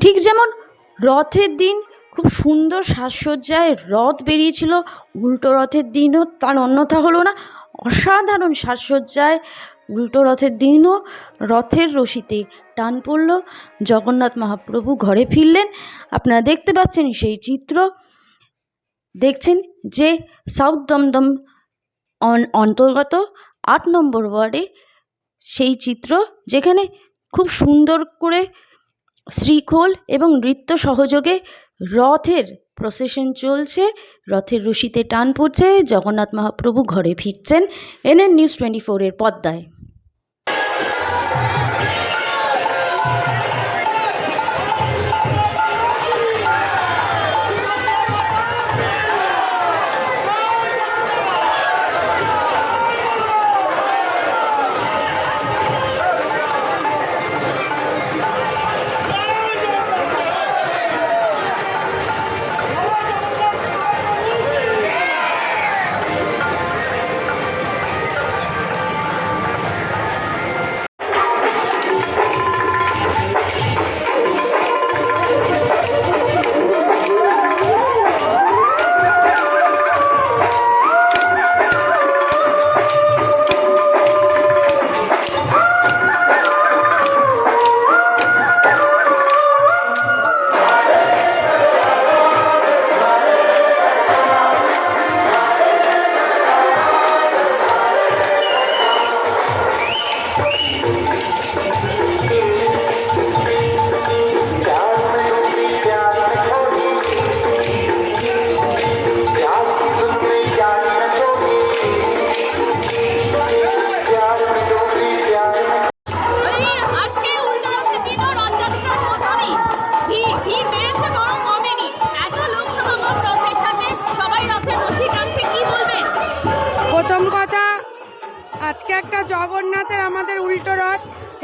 ঠিক যেমন রথের দিন খুব সুন্দর সাজসজ্জায় রথ বেরিয়েছিল, উল্টো রথের দিনও তার অন্যথা হলো না। অসাধারণ সাজসজ্জায় উল্টো রথের দিনও রথের রশিতে টান পড়ল। জগন্নাথ মহাপ্রভু ঘরে ফিরলেন। আপনারা দেখতে পাচ্ছেন সেই চিত্র। দেখছেন যে সাউথ দমদম অন- অন্তর্গত আট নম্বর ওয়ার্ডে সেই চিত্র যেখানে খুব সুন্দর করে শ্রীখোল এবং নৃত্য সহযোগে রথের প্রসেশন চলছে। রথের রশিতে টান পড়ছে। জগন্নাথ মহাপ্রভু ঘরে ফিরছেন। এনএন নিউজ টোয়েন্টি ফোরের পদ্মায়।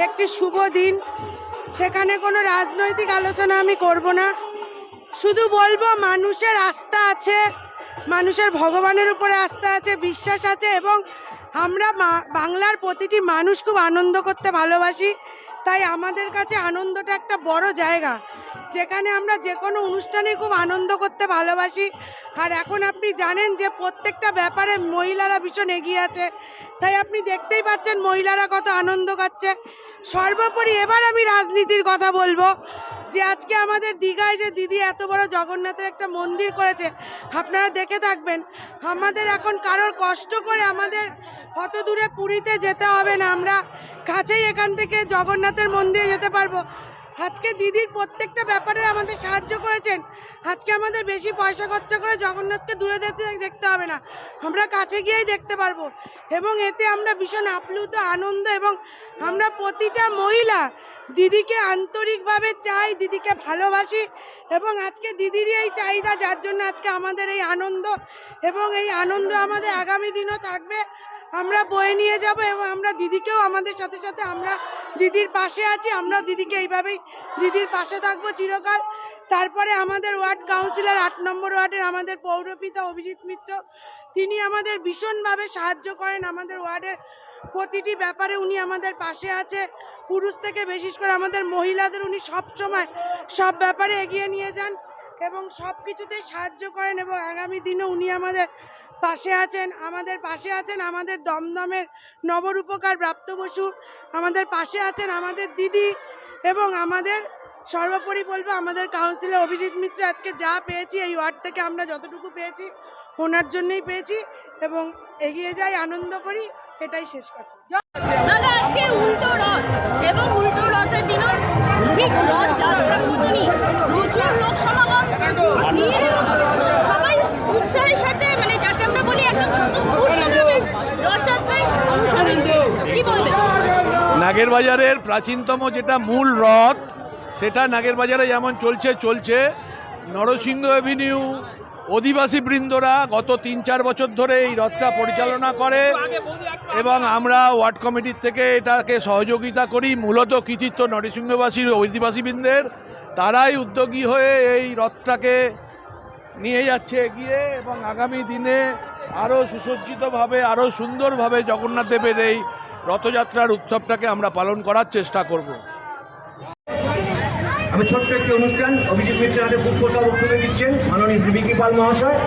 একটি শুভ দিন। সেখানে কোনো রাজনৈতিক আলোচনা আমি করব না। শুধু বলব, মানুষের আস্থা আছে, মানুষের ভগবানের উপরে আস্থা আছে, বিশ্বাস আছে, এবং আমরা বাংলার প্রতিটি মানুষ খুব আনন্দ করতে ভালোবাসি। তাই আমাদের কাছে আনন্দটা একটা বড় জায়গা। যেখানে আমরা যে কোনো অনুষ্ঠানে খুব আনন্দ করতে ভালোবাসি। আর এখন আপনি জানেন যে প্রত্যেকটা ব্যাপারে মহিলারা ভীষণ এগিয়ে আছে। তাই আপনি দেখতেই পাচ্ছেন মহিলারা কত আনন্দ করছে। সর্বোপরি এবার আমি রাজনীতির কথা বলব। যে আজকে আমাদের দীঘায় যে দিদি এত বড় জগন্নাথের একটা মন্দির করেছে, আপনারা দেখে থাকবেন। আমাদের এখন কারোর কষ্ট করে আমাদের কত দূরে পুরীতে যেতে হবে না, আমরা কাছেই এখান থেকে জগন্নাথের মন্দিরে যেতে পারব। আজকে দিদির প্রত্যেকটা ব্যাপারে আমাদের সাহায্য করেছেন। আজকে আমাদের বেশি পয়সা খরচা করে জগন্নাথকে দূরে দেখতে দেখতে হবে না। আমরা কাছে গিয়েই দেখতে পারব। এবং এতে আমরা ভীষণ আপ্লুত, আনন্দ এবং আমরা প্রতিটা মহিলা দিদিকে আন্তরিকভাবে চাই, দিদিকে ভালোবাসি এবং আজকে দিদিরই এই চাহিদা, যার জন্য আজকে আমাদের এই আনন্দ এবং এই আনন্দ আমাদের আগামী দিনও থাকবে। আমরা বয়ে নিয়ে যাব এবং আমরা দিদিকেও আমাদের সাথে সাথে আমরা দিদির পাশে আছি, আমরা দিদিকে এইভাবেই দিদির পাশে থাকব চিরকাল। তারপরে আমাদের ওয়ার্ড কাউন্সিলর, আট নম্বর ওয়ার্ডের আমাদের পৌরপিতা অভিজিৎ মিত্র, তিনি আমাদের ভীষণভাবে সাহায্য করেন আমাদের ওয়ার্ডের প্রতিটি ব্যাপারে উনি আমাদের পাশে আছে। পুরুষ থেকে বিশেষ করে আমাদের মহিলাদের উনি সব সময় সব ব্যাপারে এগিয়ে নিয়ে যান এবং সব কিছুতেই সাহায্য করেন এবং আগামী দিনে উনি আমাদের পাশে আছেন, আমাদের পাশে আছেন, আমাদের দমদমের নবরূপকার প্রাপ্ত বসু, আমাদের পাশে আছেন আমাদের দিদি এবং আমাদের সর্বোপরি বলব আমাদের কাউন্সিলর অভিজিৎ মিত্র। আজকে যা পেয়েছি এই ওয়ার্ড থেকে আমরা যতটুকু পেয়েছি, ওনার জন্যই পেয়েছি এবং এগিয়ে যাই, আনন্দ করি, এটাই শেষ কথা। আজকে উল্টো রথ এবং উল্টো রথের দিনও ঠিক মতনই প্রচুর লোক সমাগম এবং সবাই উৎসাহের সাথে মানে যাকে আমরা বলি একদম স্বতঃস্ফূর্তভাবে রথযাত্রায় অংশ নিচ্ছে কি বলবেন নাগের বাজারের প্রাচীনতম যেটা মূল রথ, সেটা নাগের বাজারে যেমন চলছে চলছে। নরসিংহ অ্যাভিনিউ অধিবাসী বৃন্দরা গত তিন চার বছর ধরে এই রথটা পরিচালনা করে এবং আমরা ওয়ার্ড কমিটির থেকে এটাকে সহযোগিতা করি। মূলত কৃতিত্ব নরসিংহবাসীর অধিবাসীবৃন্দের তারাই উদ্যোগী হয়ে এই রথটাকে নিয়ে যাচ্ছে, এগিয়ে এবং আগামী দিনে আরও সুসজ্জিতভাবে আরও সুন্দরভাবে জগন্নাথ দেবের এই রথযাত্রার উৎসবটাকে আমরা পালন করার চেষ্টা করব। আমি ছোট্ট একটি অনুষ্ঠান, অভিজিৎ মিত্রের হাতে পুষ্পসহ বক্তব্য দিচ্ছেন মাননীয় শ্রী বিকি পাল মহাশয়।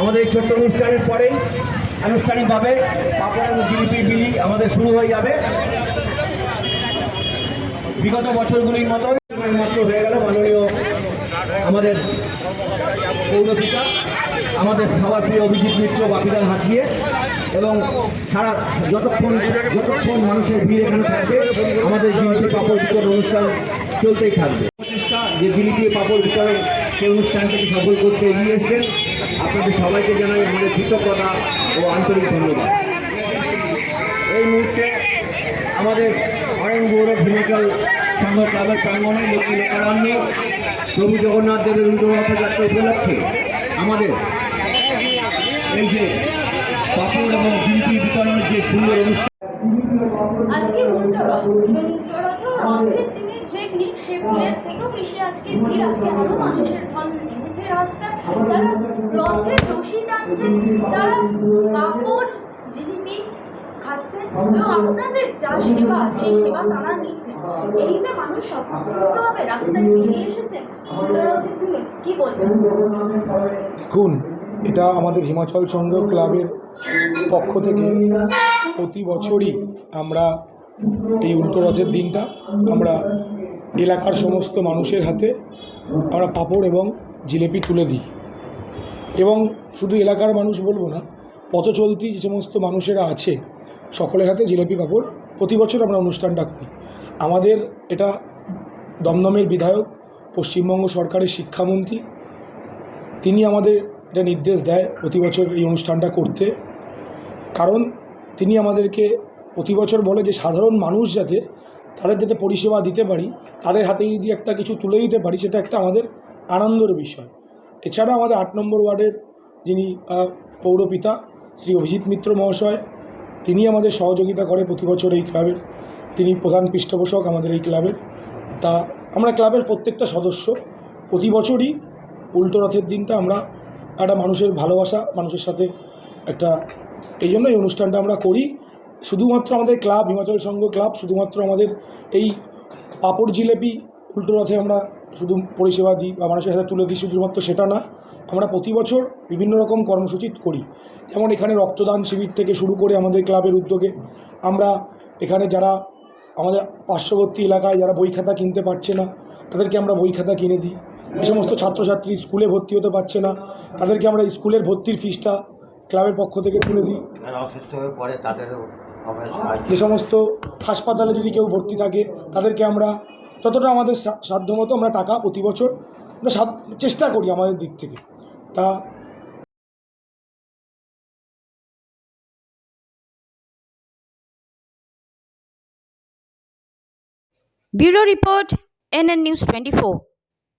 আমাদের এই ছোট্ট অনুষ্ঠানের পরেই আনুষ্ঠানিকভাবে এবং জিলিপি বিলি আমাদের শুরু হয়ে যাবে। বিগত বছরগুলির মতো মাত্র হয়ে গেল। মাননীয় আমাদের পৌরপিতা, আমাদের সবার প্রিয় অভিজিৎ মিত্র বাপিদার হাত দিয়ে এবং সারা যতক্ষণ যতক্ষণ মানুষের ভিড় এখানে থাকবে, আমাদের জিলিপি পাপড় বিতরণ অনুষ্ঠান চলতেই থাকবে। যে জিলিপি পাপড় বিতরণ, সেই অনুষ্ঠানটাকে সফল করতে এগিয়ে এসছেন। আপনাদের সবাইকে জানাই আমাদের কৃতজ্ঞতা ও আন্তরিক ধন্যবাদ। এই মুহূর্তে আমাদের অরেন গৌরব হিমাচল সংঘ ক্লাবের প্রাঙ্গনে লক্ষ্মী লোকারণ্যে প্রভু জগন্নাথ দেবের উল্টো রথযাত্রা উপলক্ষে আমাদের এই যে পাথর এবং জিলিপি বিতরণের যে সুন্দর অনুষ্ঠান। আজকে রথের যে ভিড়, সে ভিড়ের থেকেও বেশি আজকে ভিড়। আজকে মানুষের ঢল নেমেছে রাস্তায়। তারা টানছেন, তারা কাপড়, জিলিপি খাচ্ছেন। এবং আপনাদের যা সেবা, সেই সেবা তারা নিচ্ছেন এই যে মানুষ স্বতঃস্ফূর্তভাবে রাস্তায় বেরিয়ে এসেছেন কি বলবেন? দেখুন, এটা আমাদের হিমাচল সংঘ ক্লাবের পক্ষ থেকে প্রতি বছরই আমরা এই উল্টো রথের দিনটা আমরা এলাকার সমস্ত মানুষের হাতে আমরা পাপড় এবং জিলেপি তুলে দিই। এবং শুধু এলাকার মানুষ বলব না পথ চলতি যে সমস্ত মানুষেরা আছে সকলের হাতে জিলেপি পাঁপড়। প্রতি বছর আমরা অনুষ্ঠানটা করি। আমাদের এটা দমদমের বিধায়ক, পশ্চিমবঙ্গ সরকারের শিক্ষামন্ত্রী। তিনি আমাদের এটা নির্দেশ দেয় প্রতি বছর এই অনুষ্ঠানটা করতে। কারণ তিনি আমাদেরকে প্রতি বছর বলে যে, সাধারণ মানুষ যাতে তাদের যাতে পরিষেবা দিতে পারি, তাদের হাতে যদি একটা কিছু তুলে দিতে পারি, সেটা একটা আমাদের আনন্দের বিষয়। এছাড়া আমাদের আট নম্বর ওয়ার্ডের যিনি পৌরপিতা, শ্রী অভিজিৎ মিত্র মহাশয় তিনি আমাদের সহযোগিতা করে প্রতি বছর এই ক্লাবের। তিনি প্রধান পৃষ্ঠপোষক আমাদের এই ক্লাবের। তা আমরা ক্লাবের প্রত্যেকটা সদস্য। প্রতি বছরই উল্টো রথের দিনটা আমরা একটা মানুষের ভালোবাসা, মানুষের সাথে একটা এই জন্য এই অনুষ্ঠানটা আমরা করি। শুধুমাত্র আমাদের ক্লাব, হিমাচল সংঘ ক্লাব, শুধুমাত্র আমাদের এই পাপড় জিলেপি উল্টো রথে আমরা শুধু পরিষেবা দিই বা মানুষের সাথে তুলে দিই শুধুমাত্র সেটা না। আমরা প্রতি বছর বিভিন্ন রকম কর্মসূচি করি। যেমন এখানে রক্তদান শিবির থেকে শুরু করে আমাদের ক্লাবের উদ্যোগে আমরা এখানে যারা আমাদের পার্শ্ববর্তী এলাকায় যারা বই খাতা কিনতে পারছে না তাদেরকে আমরা বই খাতা কিনে দিই। যে সমস্ত ছাত্রছাত্রী স্কুলে ভর্তি হতে পারছে না তাদেরকে আমরা স্কুলের ভর্তির ফিসটা ক্লাবের পক্ষ থেকে তুলে দিই। অসুস্থ হয়ে পড়ে তাদেরও যে সমস্ত হাসপাতালে যদি কেউ ভর্তি থাকে তাদেরকে আমরা যতটা আমাদের সা- সাধ্যমতো আমরা টাকা প্রতি বছর আমরা চেষ্টা করি আমাদের দিক থেকে। তা bureau report NN news twenty four